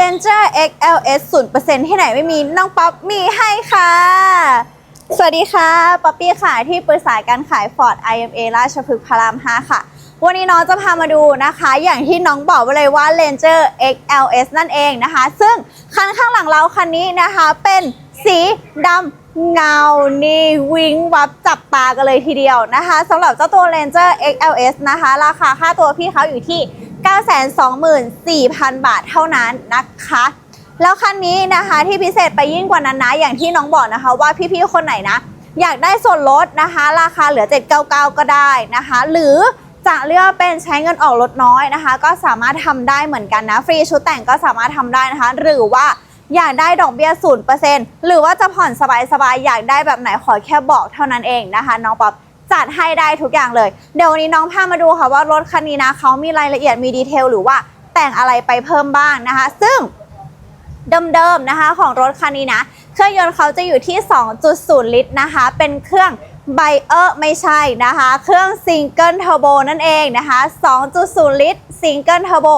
Ranger XLS 0%ที่ไหนไม่มีน้องป๊อปมีให้ค่ะ สวัสดีค่ะป๊อปปี้ค่ะ ที่ปรึกษาการขาย Ford IMA ราชพฤกษ์พระราม 5 ค่ะ วันนี้น้องจะพามาดูนะคะ อย่างที่น้องบอกไว้เลยว่า Ranger XLS นั่นเองนะคะ ซึ่งคันข้างหลังเราคันนี้นะคะเป็นสีดำเงานี่วิงวับจับตากันเลยทีเดียวนะคะสำหรับเจ้าตัว Ranger XLS นะคะ ราคาค่าตัวพี่เขาอยู่ที่ 924,000 บาทเท่านั้นนะคะ แล้วคันนี้นะคะที่พิเศษไปยิ่งกว่านั้นนะอย่างที่น้องบอกนะคะว่าพี่ๆคนไหนนะ อยากได้ส่วนลดนะคะ ราคาเหลือ 799 ก็ได้นะคะ หรือจะเลือกเป็นใช้เงินออกลดน้อยนะคะ ก็สามารถทำได้เหมือนกันนะ ฟรีชุดแต่งก็สามารถทำได้นะคะ หรือว่าอยากได้ดอกเบี้ย0%หรือว่าจะผ่อนสบายๆ อยากได้แบบไหนขอแค่บอกเท่านั้นเองนะคะ น้องป๊อป จัดให้ได้ทุกอย่างเลย เดี๋ยววันนี้น้องพามาดูค่ะว่ารถคันนี้นะเขามีรายละเอียดมีดีเทลหรือว่าแต่งอะไรไปเพิ่มบ้างนะคะ ซึ่งเดิมๆนะคะของรถคันนี้นะ เครื่องยนต์เขาจะอยู่ที่ 2.0 ลิตรนะคะ เป็นเครื่องไบเออร์ไม่ใช่นะคะ เครื่องซิงเกิลเทอร์โบนั่นเองนะคะ 2.0 ลิตรซิงเกิลเทอร์โบ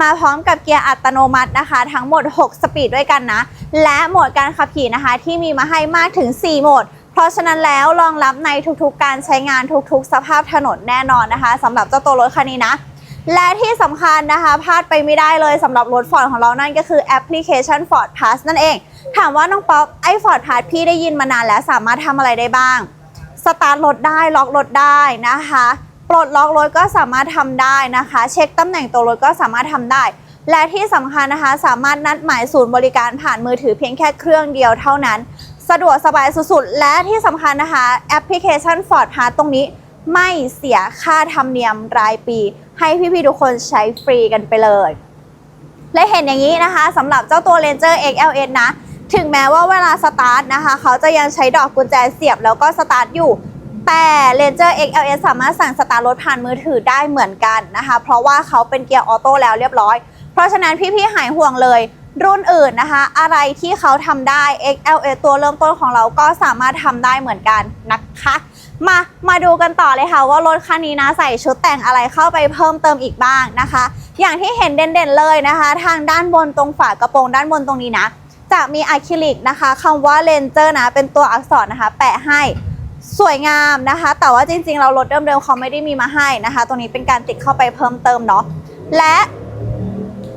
มาพร้อมกับเกียร์อัตโนมัตินะคะ ทั้งหมด 6 สปีดด้วยกันนะ และโหมดการขับขี่นะคะที่มีมาให้มากถึง 4 โหมด เพราะฉะนั้นแล้วรองรับในทุกๆ การใช้งานทุกๆ สภาพถนนแน่นอนนะคะสำหรับเจ้าตัวรถคันนี้นะ และที่สำคัญนะคะพลาดไปไม่ได้เลยสำหรับรถ Ford ของเรานั่นก็คือแอปพลิเคชัน Ford Pass นั่นเอง ถามว่าน้องป๊อกไอ้ Ford Pass พี่ได้ยินมานานแล้วสามารถทำอะไรได้บ้างสตาร์ทรถได้ล็อกรถได้นะคะปลดล็อกรถก็สามารถทำได้นะคะ เช็คตำแหน่งตัวรถก็สามารถทำได้ และที่สำคัญนะคะ สามารถนัดหมายศูนย์บริการผ่านมือถือเพียงแค่เครื่องเดียวเท่านั้น สะดวกสบายสุดๆ และที่สำคัญนะคะแอปพลิเคชัน Ford Pass ตรงนี้ไม่เสียค่าธรรมเนียมรายปี ให้พี่ๆ ทุกคนใช้ฟรีกันไปเลย และเห็นอย่างนี้นะคะสำหรับเจ้าตัว Ranger XLS นะ ถึงแม้ว่าเวลาสตาร์ทนะคะ เขาจะยังใช้ดอกกุญแจเสียบแล้วก็สตาร์ทอยู่ แต่ Ranger XLS สามารถสั่งสตาร์ทรถผ่านมือถือได้เหมือนกันนะคะ เพราะว่าเขาเป็นเกียร์ออโต้แล้วเรียบร้อย เพราะฉะนั้นพี่ๆ หายห่วงเลย รุ่นอื่นนะคะ อะไรที่เขาทำได้ XLS ตัวเริ่มต้นของเราก็สามารถทำได้เหมือนกันนะคะ มามาดูกันต่อเลยค่ะว่ารถคันนี้นะใส่ชุดแต่งอะไรเข้าไปเพิ่มเติมอีกบ้างนะคะ อย่างที่เห็นเด่นๆเลยนะคะ ทางด้านบนตรงฝากระโปรงด้านบนตรงนี้นะ จะมีอะคริลิกนะคะคำว่าเลนเจอร์นะ เป็นตัวอักษรนะคะ แปะให้สวยงามนะคะ แต่ว่าจริงๆ เรารถเดิมๆเขาไม่ได้มีมาให้นะคะ ตรงนี้เป็นการติดเข้าไปเพิ่มเติมเนาะและ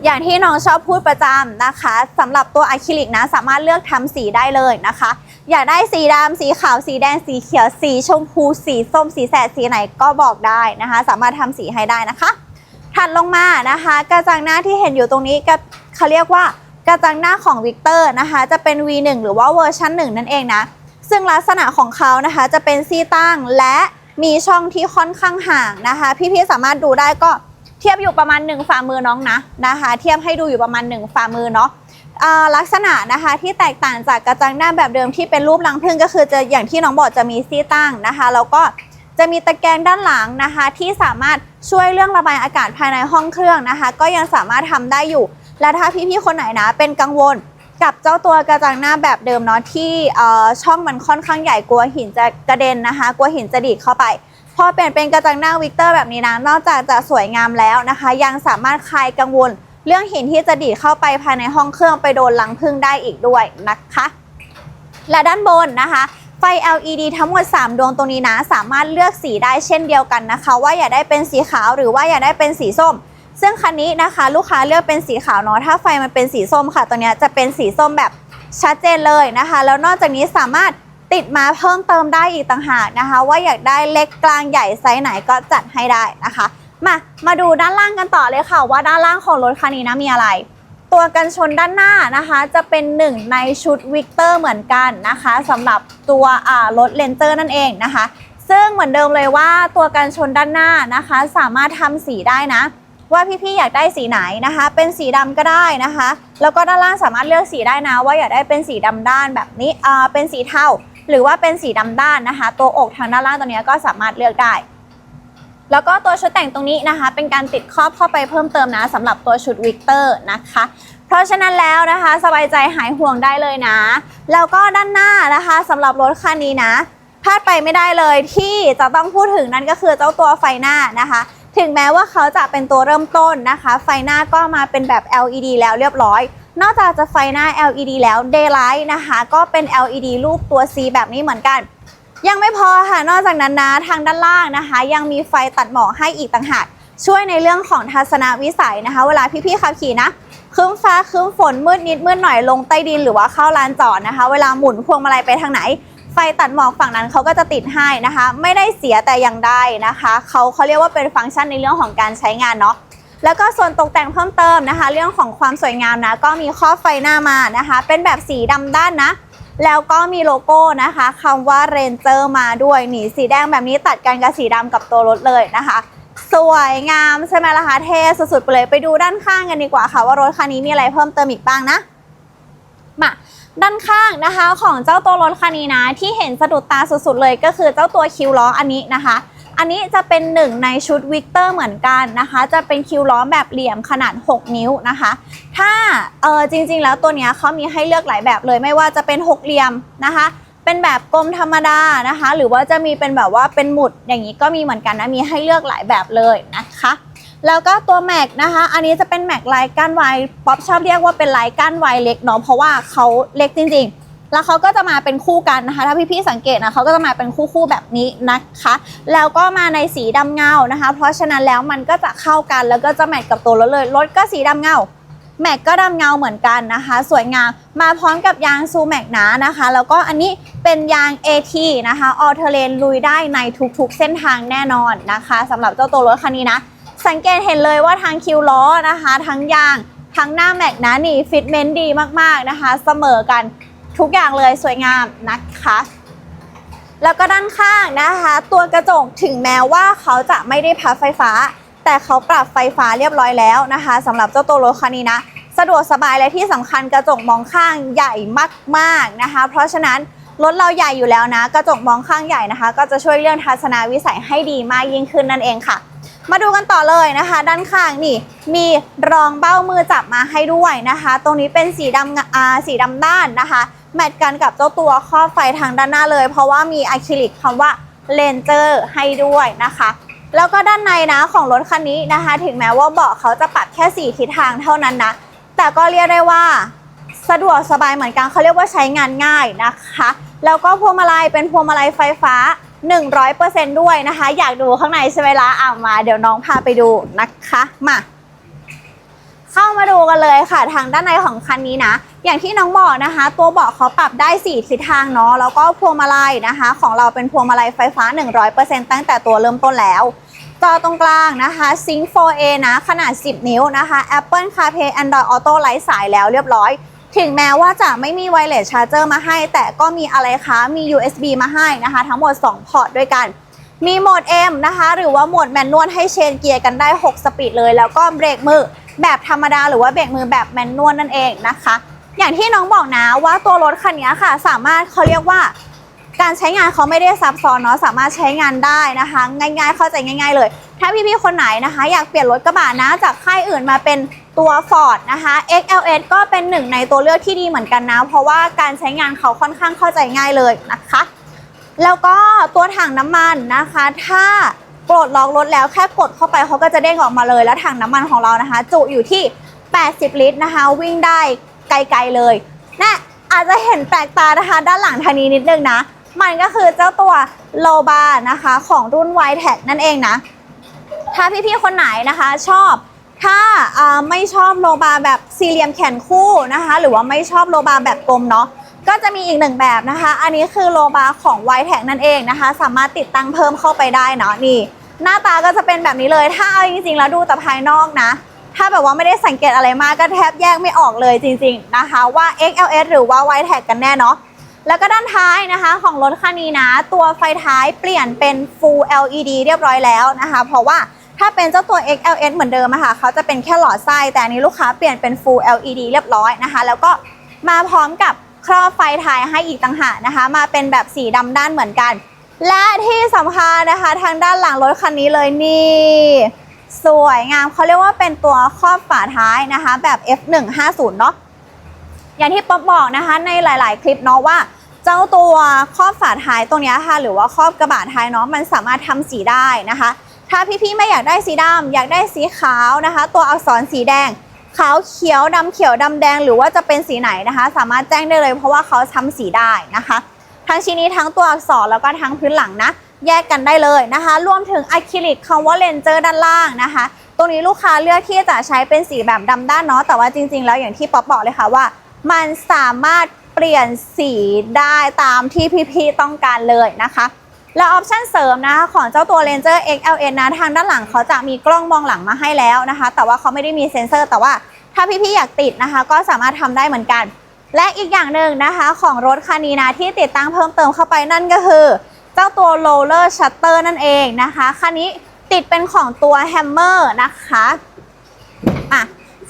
อย่างที่น้องชอบพูดประจำนะคะสำหรับตัวอะคริลิกนะสามารถเลือกทำสีได้เลยนะคะ อยากได้สีดำสีขาวสีแดงสีเขียวสีชมพู สีส้มสีแสดสีไหนก็บอกได้นะคะ สามารถทำสีให้ได้นะคะ ถัดลงมานะคะ กระจังหน้าที่เห็นอยู่ตรงนี้ก็เขาเรียกว่ากระจังหน้าของวิกเตอร์นะคะ จะเป็น V1 หรือว่าเวอร์ชัน1นั่นเองนะ ซึ่งลักษณะของเขานะคะจะเป็นซี่ตั้งและมีช่องที่ค่อนข้างห่างนะคะ พี่ๆสามารถดูได้ก็ ทียบอยู่ประมาณ 1 ฝ่ามือน้องนะนะคะ เทียบให้ดูอยู่ประมาณ 1 ฝ่ามือเนาะลักษณะนะคะที่แตกต่างจากกระจังหน้าแบบเดิมที่เป็นรูปรังผึ้งก็คือจะอย่างที่น้องบอกจะมีซี่ตั้งนะคะแล้วก็จะมีตะแกรงด้านหลังนะคะ ที่สามารถช่วยเรื่องระบายอากาศภายในห้องเครื่องนะคะ ก็ยังสามารถทำได้อยู่ และถ้าพี่ๆคนไหนนะเป็นกังวลกับเจ้าตัวกระจังหน้าแบบเดิมเนาะที่ช่องมันค่อนข้างใหญ่กลัวหินจะกระเด็นนะคะ กลัวหินจะดีดเข้าไป พอเปลี่ยนเป็นกระจังหน้าวิกเตอร์แบบนี้นะนอกจากจะสวยงามแล้วนะคะ ยังสามารถคลายกังวล เรื่องหินที่จะดีดเข้าไปภายในห้องเครื่องไปโดนลังพึ่งได้อีกด้วยนะคะ และด้านบนนะคะไฟ LED ทั้งหมด 3 ดวงตรงนี้นะ สามารถเลือกสีได้เช่นเดียวกันนะคะ ว่าอยากได้เป็นสีขาวหรือว่าอยากได้เป็นสีส้ม ซึ่งคันนี้นะคะ ลูกค้าเลือกเป็นสีขาวเนาะถ้าไฟมันเป็นสีส้มค่ะตัวนี้จะเป็นสีส้มแบบชัดเจนเลยนะคะ แล้วนอกจากนี้สามารถ ติดมาเพิ่มเติมได้อีกต่างหากนะคะ ว่าอยากได้เล็กกลางใหญ่ไซส์ไหนก็จัดให้ได้นะคะ มามาดูด้านล่างกันต่อเลยค่ะ ว่าด้านล่างของรถคันนี้นะมีอะไร ตัวกันชนด้านหน้านะคะ จะเป็นหนึ่งในชุดวิกเตอร์เหมือนกันนะคะสำหรับตัวรถเลนเจอร์นั่นเองนะคะ ซึ่งเหมือนเดิมเลยว่าตัวกันชนด้านหน้านะคะ สามารถทำสีได้นะว่าพี่ๆอยากได้สีไหนนะคะ เป็นสีดำก็ได้นะคะ แล้วก็ด้านล่างสามารถเลือกสีได้นะ ว่าอยากได้เป็นสีดำด้านแบบนี้ เป็นสีเทา หรือว่าเป็นสีดำด้านนะคะ ตัวอกทางด้านล่างตัวนี้ก็สามารถเลือกได้ แล้วก็ตัวชุดแต่งตรงนี้นะคะ เป็นการติดครอบเข้าไปเพิ่มเติมนะสำหรับตัวชุดวิกเตอร์นะคะ เพราะฉะนั้นแล้วนะคะสบายใจหายห่วงได้เลยนะ แล้วก็ด้านหน้านะคะสำหรับรถคันนี้นะพลาดไปไม่ได้เลยที่จะต้องพูดถึงนั่นก็คือเจ้าตัวไฟหน้านะคะถึงแม้ว่าเขาจะเป็นตัวเริ่มต้นนะคะ ไฟหน้าก็มาเป็นแบบ LED แล้วเรียบร้อย นอกจากจะไฟหน้า LED แล้ว Daylight นะคะ ก็เป็น LED รูปตัว C แบบนี้เหมือนกัน ยังไม่พอค่ะ นอกจากนั้นนะทางด้านล่างนะคะ ยังมีไฟตัดหมอกให้อีกต่างหากช่วยในเรื่องของทัศนวิสัยนะคะ เวลาพี่ๆขับขี่นะครึ้มฟ้าครึ้มฝนมืดนิดมืดหน่อยลงใต้ดินหรือว่าเข้าลานจอดนะคะ เวลาหมุนพวงมาลัยไปทางไหน ไฟตัดหมอกฝั่งนั้นเขาก็จะติดให้นะคะ ไม่ได้เสียแต่อย่างใดนะคะเขาเขาเรียกว่าเป็นฟังก์ชันในเรื่องของการใช้งานเนาะ แล้วก็ส่วนตกแต่งเพิ่มเติมนะคะ เรื่องของความสวยงามนะ ก็มีครอบไฟหน้ามานะคะ เป็นแบบสีดำด้านนะ แล้วก็มีโลโก้นะคะคำว่า Ranger มาด้วยหนีสีแดงแบบนี้ตัดกันกับสีดำกับตัวรถเลยนะคะ สวยงามใช่ไหมล่ะคะเท่สุดๆไปเลยไปดูด้านข้างกันดีกว่าค่ะ ว่ารถคันนี้มีอะไรเพิ่มเติมอีกบ้างนะมาด้านข้างนะคะของเจ้าตัวรถคันนี้นะ ที่เห็นสะดุดตาสุดๆเลยก็คือเจ้าตัวคิวล้ออันนี้นะคะ อันนี้จะเป็นหนึ่งในชุดวิกเตอร์เหมือนกันนะคะ จะเป็นคิวล้อแบบเหลี่ยมขนาด 6 นิ้วนะคะ ถ้าเออจริงๆ แล้วตัวนี้เขามีให้เลือกหลายแบบเลยไม่ว่าจะเป็นหกเหลี่ยมนะคะ เป็นแบบกลมธรรมดานะคะ หรือว่าจะมีเป็นแบบว่าเป็นหมุดอย่างนี้ก็มีเหมือนกันนะมีให้เลือกหลายแบบเลยนะคะแล้วก็ตัวแม็กนะคะ อันนี้จะเป็นแม็กลายก้านไวป๊อปชอบเรียกว่าเป็นลายก้านไวเล็กเนาะเพราะว่าเขาเล็กจริงๆ แล้วเขาก็จะมาเป็นคู่กันนะคะ ถ้าพี่ๆสังเกตนะเขาก็จะมาเป็นคู่ๆแบบนี้นะคะ แล้วก็มาในสีดำเงานะคะ เพราะฉะนั้นแล้วมันก็จะเข้ากันแล้วก็จะแมทกับตัวรถเลยรถก็สีดำเงาแม็กก็ดำเงาเหมือนกันนะคะ สวยงามมาพร้อมกับยางซูแม็กหนานะคะ แล้วก็อันนี้เป็นยาง AT นะคะออเทเลนลุยได้ในทุกๆ เส้นทางแน่นอนนะคะสำหรับเจ้าตัวรถคันนี้นะ สังเกตเห็นเลยว่าทางคิวล้อนะคะ ทั้งยางทั้งหน้าแม็กนะนี่ฟิตเมนต์ดีมากๆนะคะ เสมอกัน ทุกอย่างเลยสวยงามนะคะ แล้วก็ด้านข้างนะคะ ตัวกระจกถึงแม้ว่าเขาจะไม่ได้พับไฟฟ้า แต่เขาปรับไฟฟ้าเรียบร้อยแล้วนะคะสำหรับเจ้าตัวรถคันนี้นะสะดวกสบายและที่สำคัญกระจกมองข้างใหญ่มากๆนะคะ เพราะฉะนั้นรถเราใหญ่อยู่แล้วนะ กระจกมองข้างใหญ่นะคะ ก็จะช่วยเรื่องทัศนวิสัยให้ดีมากยิ่งขึ้นนั่นเองค่ะ มาดูกันต่อเลยนะคะ ด้านข้างนี่มีรองเบ้ามือจับมาให้ด้วยนะคะ ตรงนี้เป็นสีดำอาสีดำด้านนะคะ แมทกันกับเจ้าตัวครอไฟทางด้านหน้าเลย เพราะว่ามีอะคริลิกคำว่าเลนเจอร์ให้ด้วยนะคะ แล้วก็ด้านในนะของรถคันนี้นะคะ ถึงแม้ว่าเบาะเขาจะปรับแค่ 4 ทิศทางเท่านั้นนะ แต่ก็เรียกได้ว่าสะดวกสบายเหมือนกันเขาเรียกว่าใช้งานง่ายนะคะ แล้วก็พวงมาลัยเป็นพวงมาลัยไฟฟ้า 100%ด้วยนะคะ อยากดูข้างในใช่ไหมล่ะอ่ามา เดี๋ยวน้องพาไปดูนะคะมาเข้ามาดูกันเลยค่ะ ทางด้านในของคันนี้นะ อย่างที่น้องบอกนะคะ ตัวเบาะเขาปรับได้ 4 ทิศทางเนาะแล้วก็พวงมาลัยนะคะ ของเราเป็นพวงมาลัยไฟฟ้า 100%ตั้งแต่ตัวเริ่มต้นแล้วจอตรงกลางนะคะ Sync 4A นะ ขนาด 10 นิ้วนะคะ Apple CarPlay Android Auto ไร้สายแล้วเรียบร้อย ถึงแม้ว่าจะไม่มี Wireless Charger มาให้ แต่ก็มีอะไรคะ มี USB มาให้นะคะ ทั้งหมด 2 พอร์ตด้วยกัน มีโหมด M นะคะ หรือว่าโหมดแมนนวลให้เชนเกียร์กันได้ 6 สปีดเลย แล้วก็เบรกมือแบบธรรมดา หรือว่าเบรกมือแบบแมนนวลนั่นเองนะคะ อย่างที่น้องบอกนะว่าตัวรถคันนี้ค่ะ สามารถเขาเรียกว่า การใช้งานเขาไม่ได้ซับซ้อนเนาะ สามารถใช้งานได้นะคะ ง่าย ๆ เข้าใจง่าย ๆ เลย ถ้าพี่ๆคนไหนนะคะ อยากเปลี่ยนรถกระบะนะจากค่ายอื่นมาเป็น ตัว Ford นะคะ XLS ก็เป็นหนึ่งในตัวเลือกที่ดีเหมือนกันนะ เพราะว่าการใช้งานเขาค่อนข้างเข้าใจง่ายเลยนะคะ แล้วก็ตัวถังน้ำมันนะคะ ถ้าปลดล็อกรถแล้วแค่กดเข้าไปเขาก็จะเด้งออกมาเลย แล้วถังน้ำมันของเรานะคะ จุอยู่ที่ 80 ลิตรนะคะ วิ่งได้ไกลๆเลยนะอาจจะเห็นแปลกตานะคะ ด้านหลังทางนี้นิดนึงนะ มันก็คือเจ้าตัวโลบานะคะ ของรุ่น y t e c นั่นเองนะ ถ้าพี่ๆคนไหนนะคะชอบ ถ้าไม่ชอบโลบาแบบสี่เหลี่ยมแขนคู่นะคะ หรือว่าไม่ชอบโลบาแบบกลมเนาะก็จะมีอีกหนึ่งแบบนะคะ อันนี้คือโลบาของ y t e c นั่นเองนะคะ สามารถติดตั้งเพิ่มเข้าไปได้เนาะนี่ หน้าตาก็จะเป็นแบบนี้เลย ถ้าเอาจริงๆแล้วดูแต่ภายนอกนะ ถ้าแบบว่าไม่ได้สังเกตอะไรมากก็แทบแยกไม่ออกเลยจริงๆนะคะ ว่า XLS หรือว่า y t e c กันแน่เนาะแล้วก็ด้านท้ายนะคะ ของรถคันนี้นะ ตัวไฟท้ายเปลี่ยนเป็น Full LED เรียบร้อยแล้วนะคะ เพราะว่า ถ้าเป็นเจ้าตัว XLS เหมือนเดิมอะค่ะเขาจะเป็นแค่หลอดไส้แต่อันนี้ลูกค้าเปลี่ยนเป็น Full LED เรียบร้อยนะคะ แล้วก็มาพร้อมกับครอบไฟท้ายให้อีกต่างหากนะคะ มาเป็นแบบสีดำด้านเหมือนกัน และที่สำคัญนะคะทางด้านหลังรถคันนี้เลยนี่ สวยงามเขาเรียกว่าเป็นตัวครอบฝาท้ายนะคะ แบบ F150 เนาะอย่างที่ป๊อบบอกนะคะในหลาย ๆ คลิปเนาะว่าเจ้าตัวครอบฝาท้ายตรงนี้ค่ะ หรือว่าครอบกระบะท้ายเนาะมันสามารถทำสีได้นะคะ ถ้าพี่ๆไม่อยากได้สีดำอยากได้สีขาวนะคะ ตัวอักษรสีแดงขาวเขียวดำเขียวดำแดงหรือว่าจะเป็นสีไหนนะคะ สามารถแจ้งได้เลยเพราะว่าเขาทำสีได้นะคะ ทั้งชิ้นนี้ทั้งตัวอักษรแล้วก็ทั้งพื้นหลังนะแยกกันได้เลยนะคะ รวมถึงอะคริลิกคำว่าเลนเจอร์ด้านล่างนะคะ ตรงนี้ลูกค้าเลือกที่จะใช้เป็นสีแบบดำด้านเนาะแต่ว่าจริง ๆ แล้วอย่างที่ป๊อปบอกเลยค่ะว่า มันสามารถเปลี่ยนสีได้ตามที่พี่ๆต้องการเลยนะคะ แล้วออปชันเสริมนะคะของเจ้าตัว Ranger XLN นะทางด้านหลังเขาจะมีกล้องมองหลังมาให้แล้วนะคะ แต่ว่าเขาไม่ได้มีเซ็นเซอร์ แต่ว่าถ้าพี่ๆอยากติดนะคะ ก็สามารถทำได้เหมือนกัน และอีกอย่างหนึ่งนะคะของรถคันนี้นะที่ติดตั้งเพิ่มเติมเข้าไปนั่นก็คือ เจ้าตัว roller shutter นั่นเองนะคะคันนี้ติดเป็นของตัว hammer นะคะอะ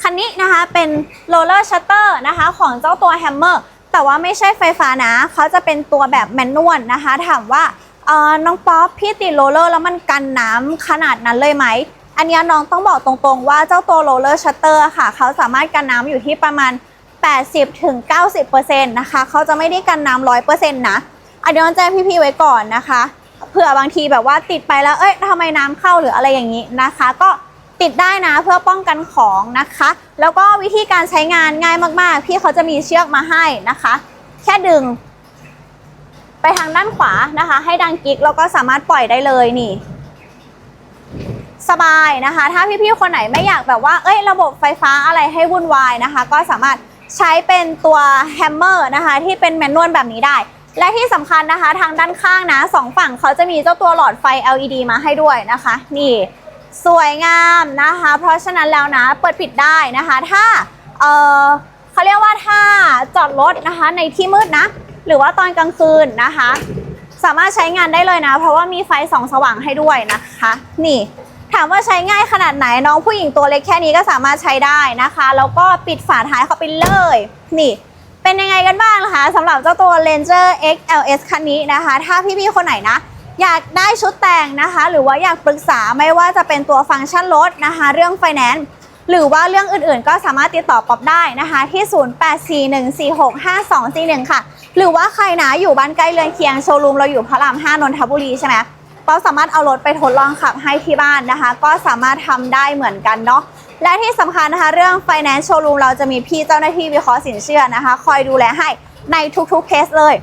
คันนี้นะคะเป็น roller shutter นะคะของเจ้าตัว hammer แต่ว่าไม่ใช่ไฟฟ้านะเขาจะเป็นตัวแบบแมนนวลนะคะถามว่า เออน้องป๊อปพี่ติดโรลเลอร์แล้วมันกันน้ำขนาดนั้นเลยไหม อันเนี้ยน้องต้องบอกตรงๆว่าเจ้าตัวโรลเลอร์ชัตเตอร์ค่ะ เขาสามารถกันน้ำอยู่ที่ประมาณ 80ถึง90%นะคะเขาจะไม่ได้กันน้ำ100%นต์นะ อันนี้ต้องแจ้งพี่ๆไว้ก่อนนะคะ เผื่อบางทีแบบว่าติดไปแล้ว เอ้ยทำไมน้ำเข้าหรืออะไรอย่างนี้นะคะ ก็ติดได้นะเพื่อป้องกันของนะคะ แล้วก็วิธีการใช้งานง่ายมากๆ พี่เขาจะมีเชือกมาให้นะคะ แค่ดึง ไปทางด้านขวานะคะ ให้ดังกิ๊กแล้วก็สามารถปล่อยได้เลยนี่ สบายนะคะ ถ้าพี่ๆคนไหนไม่อยากแบบว่า เอ้ยระบบไฟฟ้าอะไรให้วุ่นวายนะคะ ก็สามารถใช้เป็นตัวแฮมเมอร์นะคะ ที่เป็นแมนนวลแบบนี้ได้ และที่สำคัญนะคะ ทางด้านข้างนะสองฝั่งเขาจะมีเจ้าตัวหลอดไฟ LED มาให้ด้วยนะคะ นี่สวยงามนะคะ เพราะฉะนั้นแล้วนะเปิดปิดได้นะคะ ถ้าเออเขาเรียกว่าถ้าจอดรถนะคะในที่มืดนะ หรือว่าตอนกลางคืนนะคะ สามารถใช้งานได้เลยนะ เพราะว่ามีไฟส่องสว่างให้ด้วยนะคะ นี่ถามว่าใช้ง่ายขนาดไหนน้องผู้หญิงตัวเล็กแค่นี้ก็สามารถใช้ได้นะคะ แล้วก็ปิดฝาท้ายเข้าไปเลย นี่ เป็นยังไงกันบ้างนะคะสำหรับเจ้าตัว Ranger XLS คันนี้นะคะ ถ้าพี่ๆคนไหนนะอยากได้ชุดแต่งนะคะ หรือว่าอยากปรึกษาไม่ว่าจะเป็นตัวฟังก์ชันรถนะคะ เรื่องไฟแนนซ์หรือว่าเรื่องอื่นๆ ก็สามารถติดต่อป๊อปได้นะคะ ที่ 0841465241 ค่ะ หรือว่าใครนะอยู่บ้านใกล้เรือนเคียงโชว์รูมเราอยู่พระราม5นนทบุรีใช่ไหมป๊อปสามารถเอารถไปทดลองขับให้ที่บ้านนะคะ ก็สามารถทำได้เหมือนกันเนาะและที่สำคัญนะคะ เรื่อง Finance Showroom เราจะมีพี่เจ้าหน้าที่วิเคราะห์สินเชื่อนะคะ คอยดูแลให้ในทุกๆเคสเลย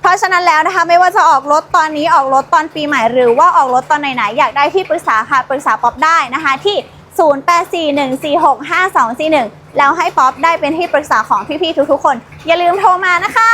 เพราะฉะนั้นแล้วนะคะไม่ว่าจะออกรถตอนนี้ออกรถตอนปีใหม่หรือว่าออกรถตอนไหนๆอยากได้ที่ปรึกษาค่ะปรึกษาป๊อปได้นะคะที่ 0841465241 แล้วให้ป๊อปได้เป็นที่ปรึกษาของพี่ๆทุกๆคน อย่าลืมโทรมานะคะ